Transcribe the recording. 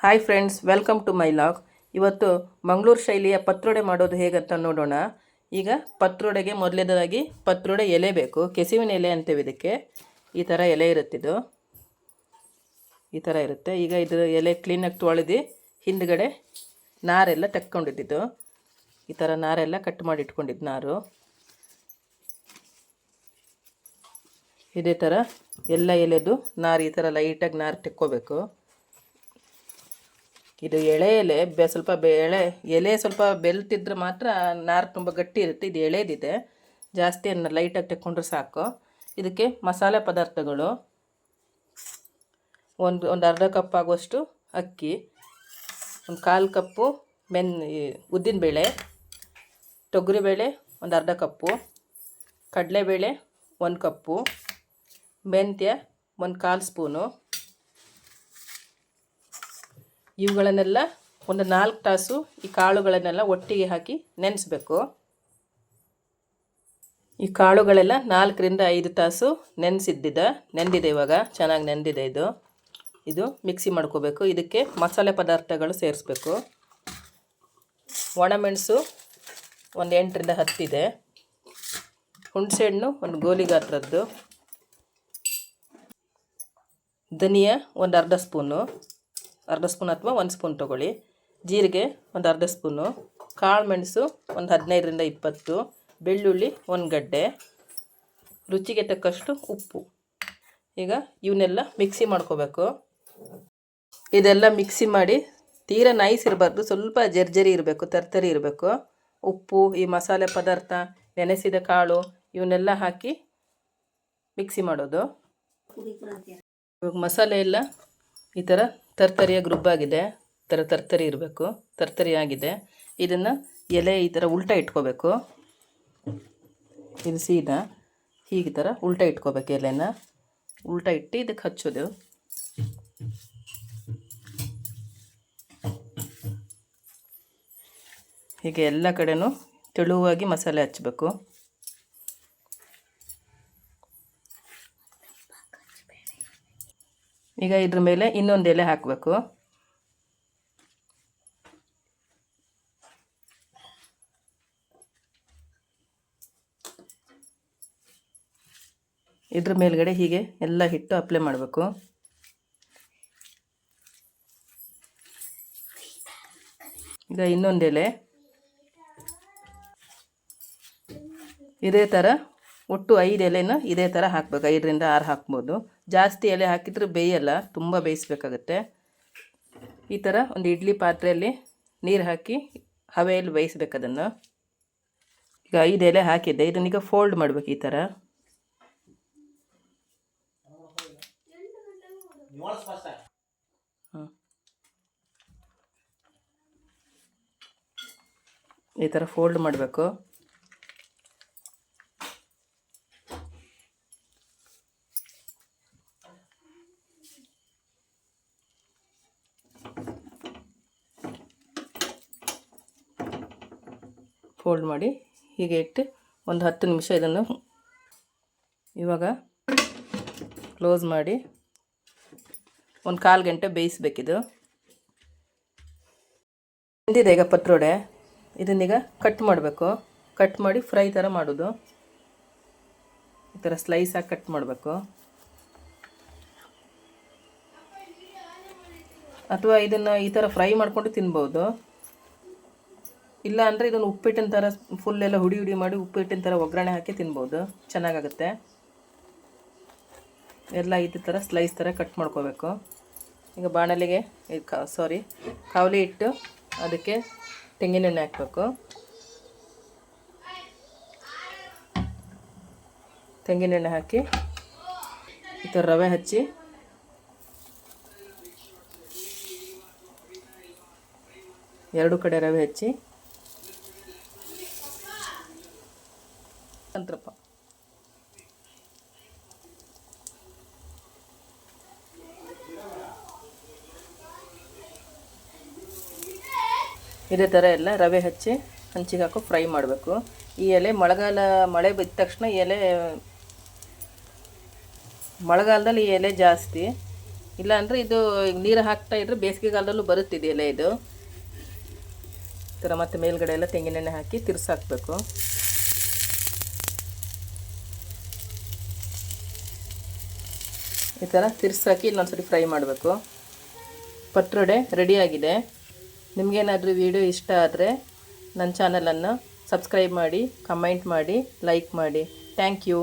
Hi friends welcome to my log ಇವತ್ತು ಮಂಗಳೂರು ಶೈಲಿಯ ಪತ್ರೊಡೆ ಮಾಡೋದು ಹೇಗಂತ ನೋಡೋಣ. ಈಗ ಪತ್ರೊಡೆಗೆ ಮೊದಲನೇದಾಗಿ ಪತ್ರೊಡೆ ಎಲೆ ಬೇಕು. ಕೆಸುವಿನ ಎಲೆ ಅಂತೇವೆ ಇದಕ್ಕೆ. ಈ ಥರ ಎಲೆ ಇರುತ್ತಿದ್ದು ಈ ಥರ ಇರುತ್ತೆ. ಈಗ ಇದು ಎಲೆ ಕ್ಲೀನಾಗಿ ತೊಳೆದು ಹಿಂದ್ಗಡೆ ನಾರೆಲ್ಲ ತಕ್ಕೊಂಡಿದ್ದು ಈ ಥರ ನಾರೆಲ್ಲ ಕಟ್ ಮಾಡಿ ಇಟ್ಕೊಂಡಿದ್ದು ನಾರು. ಇದೇ ಥರ ಎಲ್ಲ ಎಲೆದು ನಾರು ಈ ಥರ ಲೈಟಾಗಿ ನಾರು ತೆಕ್ಕೋಬೇಕು. ಇದು ಎಳೆ ಎಲೆ, ಬೆ ಸ್ವಲ್ಪ ಎಳೆ, ಎಲೆ ಸ್ವಲ್ಪ ಬೆಲ್ತಿದ್ರೆ ಮಾತ್ರ ನಾರು ತುಂಬ ಗಟ್ಟಿ ಇರುತ್ತೆ. ಇದು ಎಳೆದಿದೆ. ಜಾಸ್ತಿ ಅನ್ನ ಲೈಟಾಗಿ ತೆಕ್ಕೊಂಡ್ರೆ ಸಾಕು. ಇದಕ್ಕೆ ಮಸಾಲೆ ಪದಾರ್ಥಗಳು. ಒಂದು ಒಂದು ಅರ್ಧ ಕಪ್ ಆಗುವಷ್ಟು ಅಕ್ಕಿ, ಒಂದು ಕಾಲು ಕಪ್ಪು ಮೆನ್ ಉದ್ದಿನಬೇಳೆ, ತೊಗರಿಬೇಳೆ ಒಂದು ಅರ್ಧ ಕಪ್ಪು, ಕಡಲೆಬೇಳೆ ಒಂದು ಕಪ್ಪು, ಮೆಂತ್ಯ ಒಂದು ಕಾಲು ಸ್ಪೂನು ಇವುಗಳನ್ನೆಲ್ಲ ಒಂದು ನಾಲ್ಕು ತಾಸು ಈ ಕಾಳುಗಳನ್ನೆಲ್ಲ ಒಟ್ಟಿಗೆ ಹಾಕಿ ನೆನೆಸ್ಬೇಕು. ಈ ಕಾಳುಗಳೆಲ್ಲ ನಾಲ್ಕರಿಂದ ಐದು ತಾಸು ನೆನೆಸಿದ್ದಿದೆ. ನೆಂದಿದೆ ಇವಾಗ. ಚೆನ್ನಾಗಿ ನೆಂದಿದೆ ಇದು. ಇದು ಮಿಕ್ಸಿ ಮಾಡ್ಕೋಬೇಕು. ಇದಕ್ಕೆ ಮಸಾಲೆ ಪದಾರ್ಥಗಳು ಸೇರಿಸ್ಬೇಕು. ಒಣಮೆಣಸು ಒಂದು ಎಂಟರಿಂದ ಹತ್ತಿದೆ. ಹುಣಸೆಹಣ್ಣು ಒಂದು ಗೋಲಿ ಗಾತ್ರದ್ದು. ಧನಿಯಾ ಒಂದು ಅರ್ಧ ಸ್ಪೂನು. ಅರ್ಧ ಸ್ಪೂನ್ ಅಥವಾ ಒಂದು ಸ್ಪೂನ್ ತೊಗೊಳ್ಳಿ. ಜೀರಿಗೆ ಒಂದು ಅರ್ಧ ಸ್ಪೂನು. ಕಾಳು ಮೆಣಸು ಒಂದು ಹದಿನೈದರಿಂದ ಇಪ್ಪತ್ತು. ಬೆಳ್ಳುಳ್ಳಿ ಒಂದು ಗಡ್ಡೆ. ರುಚಿಗೆ ತಕ್ಕಷ್ಟು ಉಪ್ಪು. ಈಗ ಇವನ್ನೆಲ್ಲ ಮಿಕ್ಸಿ ಮಾಡ್ಕೋಬೇಕು. ಇದೆಲ್ಲ ಮಿಕ್ಸಿ ಮಾಡಿ ತೀರ ನೈಸ್ ಇರಬಾರ್ದು. ಸ್ವಲ್ಪ ಜರ್ಜರಿ ಇರಬೇಕು, ತರ್ತರಿ ಇರಬೇಕು. ಉಪ್ಪು, ಈ ಮಸಾಲೆ ಪದಾರ್ಥ, ನೆನೆಸಿದ ಕಾಳು, ಇವನ್ನೆಲ್ಲ ಹಾಕಿ ಮಿಕ್ಸಿ ಮಾಡೋದು. ಇವಾಗ ಮಸಾಲೆ ಎಲ್ಲ ಈ ಥರ ತರ್ತರಿಯಾಗಿ ಗ್ರೂಪ್ ಈ ಥರ ತರ್ತರಿ ಇರಬೇಕು. ತರ್ತರಿ ಆಗಿದೆ. ಇದನ್ನು ಎಲೆ ಈ ಥರ ಉಲ್ಟಾ ಇಟ್ಕೋಬೇಕು. ಇದು ಸೀದಾ. ಹೀಗೆ ಥರ ಉಲ್ಟಾ ಇಟ್ಕೋಬೇಕು ಎಲೆನ. ಉಲ್ಟಾ ಇಟ್ಟು ಇದಕ್ಕೆ ಹಚ್ಚೋದು. ಹೀಗೆ ಎಲ್ಲ ಕಡೆನೂ ತೆಳುವಾಗಿ ಮಸಾಲೆ ಹಚ್ಚಬೇಕು. ಈಗ ಇದ್ರ ಮೇಲೆ ಇನ್ನೊಂದು ಎಲೆ ಹಾಕಬೇಕು. ಇದ್ರ ಮೇಲ್ಗಡೆ ಹೀಗೆ ಎಲ್ಲ ಹಿಟ್ಟು ಅಪ್ಲೈ ಮಾಡಬೇಕು. ಈಗ ಇನ್ನೊಂದು ಎಲೆ. ಇದೇ ಥರ ಒಟ್ಟು ಐದು ಎಲೆನ ಇದೇ ಥರ ಹಾಕ್ಬೇಕು. ಐದರಿಂದ ಆರು ಹಾಕ್ಬೋದು. ಜಾಸ್ತಿ ಎಲೆ ಹಾಕಿದ್ರೆ ಬೇಯಲ್ಲ, ತುಂಬ ಬೇಯಿಸ್ಬೇಕಾಗತ್ತೆ. ಈ ಥರ ಒಂದು ಇಡ್ಲಿ ಪಾತ್ರೆಯಲ್ಲಿ ನೀರು ಹಾಕಿ ಹವೆಯಲ್ಲಿ ಬೇಯಿಸ್ಬೇಕು ಅದನ್ನು. ಈಗ ಐದು ಎಲೆ ಹಾಕಿದ್ದೆ. ಇದನ್ನೀಗ ಫೋಲ್ಡ್ ಮಾಡ್ಬೇಕು ಈ ಥರ ಈ ಥರ ಫೋಲ್ಡ್ ಮಾಡಬೇಕು. ಫೋಲ್ಡ್ ಮಾಡಿ ಹೀಗೆ ಇಟ್ಟು ಒಂದು ಹತ್ತು ನಿಮಿಷ ಇದನ್ನು ಇವಾಗ ಕ್ಲೋಸ್ ಮಾಡಿ ಒಂದು ಕಾಲು ಗಂಟೆ ಬೇಯಿಸ್ಬೇಕಿದು. ಬಂದಿದೆ ಈಗ ಪತ್ರೊಡೆ. ಇದನ್ನೀಗ ಕಟ್ ಮಾಡಬೇಕು. ಕಟ್ ಮಾಡಿ ಫ್ರೈ ಥರ ಮಾಡೋದು. ಈ ಥರ ಸ್ಲೈಸಾಗಿ ಕಟ್ ಮಾಡಬೇಕು. ಅಥವಾ ಇದನ್ನು ಈ ಥರ ಫ್ರೈ ಮಾಡಿಕೊಂಡು ತಿನ್ಬೋದು. ಇಲ್ಲ ಅಂದರೆ ಇದನ್ನು ಉಪ್ಪಿಟ್ಟಿನ ಥರ ಫುಲ್ ಎಲ್ಲ ಹುಡಿ ಹುಡಿ ಮಾಡಿ ಉಪ್ಪಿಟ್ಟಿನ ಥರ ಒಗ್ಗರಣೆ ಹಾಕಿ ತಿನ್ಬೋದು. ಚೆನ್ನಾಗಾಗುತ್ತೆ. ಎಲ್ಲ ಇದೇ ಥರ ಸ್ಲೈಸ್ ಥರ ಕಟ್ ಮಾಡ್ಕೋಬೇಕು. ಈಗ ಬಾಣಲಿಗೆ ಸಾರಿ ಕಾವಲಿ ಇಟ್ಟು ಅದಕ್ಕೆ ತೆಂಗಿನೆಣ್ಣೆ ಹಾಕಬೇಕು. ತೆಂಗಿನೆಣ್ಣೆ ಹಾಕಿ ಈ ಥರ ರವೆ ಹಚ್ಚಿ. ಎರಡು ಕಡೆ ರವೆ ಹಚ್ಚಿ ಅಂತ್ರಪ್ಪ ಇದೇ ಥರ ಎಲ್ಲ ರವೆ ಹಚ್ಚಿ ಹಂಚಿಗೆ ಹಾಕೋ ಫ್ರೈ ಮಾಡಬೇಕು. ಈ ಎಲೆ ಮಳೆಗಾಲ ಮಳೆ ಬಿದ್ದ ತಕ್ಷಣ ಎಲೆ ಮಳೆಗಾಲದಲ್ಲಿ ಈ ಎಲೆ ಜಾಸ್ತಿ. ಇಲ್ಲಾಂದರೆ ಇದು ನೀರು ಹಾಕ್ತಾ ಇದ್ರೆ ಬೇಸಿಗೆಗಾಲದಲ್ಲೂ ಬರುತ್ತಿದೆ ಎಲೆ ಇದು. ಈ ಥರ ಮತ್ತೆ ಮೇಲ್ಗಡೆ ಎಲ್ಲ ತೆಂಗಿನೆಣ್ಣೆ ಹಾಕಿ ತಿರ್ಸಾಕ್ಬೇಕು. ಈ ಥರ ತಿರ್ಸಾಕಿ ಇನ್ನೊಂದ್ಸರಿ ಫ್ರೈ ಮಾಡಬೇಕು. ಪತ್ರೊಡೆ ರೆಡಿಯಾಗಿದೆ ನಿಮಗೇನಾದರೂ ವಿಡಿಯೋ ಇಷ್ಟ ಆದರೆ ನನ್ನ ಚಾನಲನ್ನು ಸಬ್ಸ್ಕ್ರೈಬ್ ಮಾಡಿ ಕಮೆಂಟ್ ಮಾಡಿ ಲೈಕ್ ಮಾಡಿ. Thank you